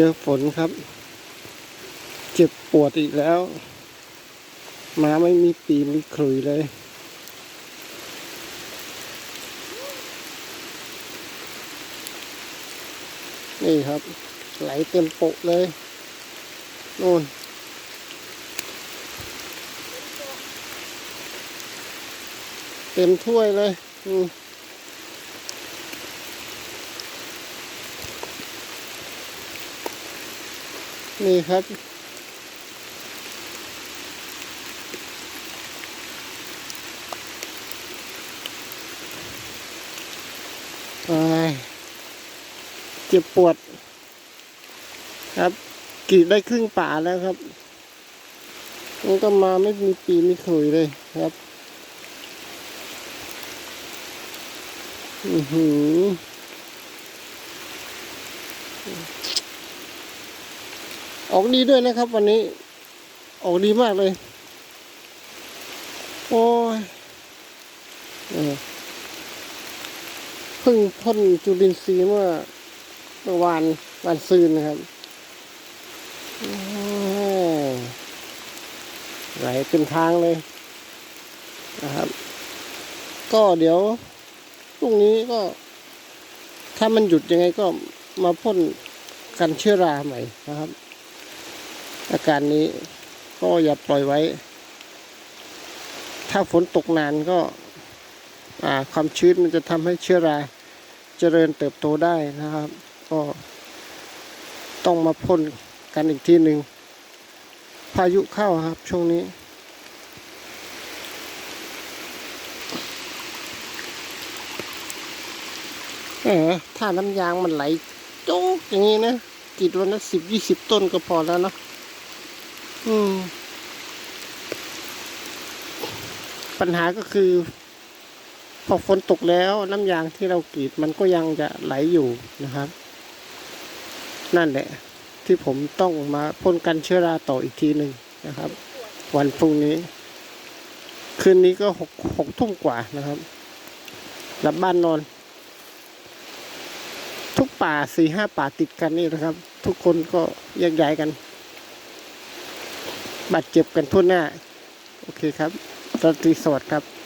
จอฝนครับ เจ็บปวดอีกแล้ว มาไม่มีปีมีขลุยเลย นี่ครับ ไหลเต็มโปะเลยนู่นเต็มถ้วยเลย อืม นี่ครับโอ้ยเจ็บปวด ครับกรีดได้ครึ่งป่าแล้วครับมันก็มาไม่มีปีไมีขลุยเลยครับอือหือ ออกดีด้วยนะครับ วันนี้ ออกดีมากเลย โอ้ยเพิ่งพ่นจุลินทรีย์เมื่อเมื่อวานวันซืนนะครับไหลเต็มทางเลยนะครับ ก็เดี๋ยวพรุ่งนี้ก็ ถ้ามันหยุดยังไงก็มาพ่นกันเชื้อราใหม่นะครับ อาการนี้ก็อย่าปล่อยไว้ ถ้าฝนตกนานก็ความชื้นมันจะทำให้เชื้อราเจริญเติบโตได้นะครับ ก็ต้องมาพ่นกันอีกทีหนึ่งพายุเข้าครับช่วงนี้แหมถ้าน้ำยางมันไหลโจ๊กอย่างนี้นะกีดวันละสิบยี่สิบต้นก็พอแล้วเนาะ อืม ปัญหาก็คือ พอฝนตกแล้วน้ำยางที่เรากรีดมันก็ยังจะไหลอยู่นะครับ นั่นแหละ ที่ผมต้องมาพ่นกันเชื้อราต่ออีกทีหนึ่งนะครับ วันพรุ่งนี้ คืนนี้ก็หกหกทุ่มกว่านะครับกลับบ้านนอน ทุกป่าสี่ห้าป่าติดกันนี่นะครับ ทุกคนก็แยกย้ายกัน บาดเจ็บกันทั่วหน้า โอเคครับราตรีสวัสดีครับ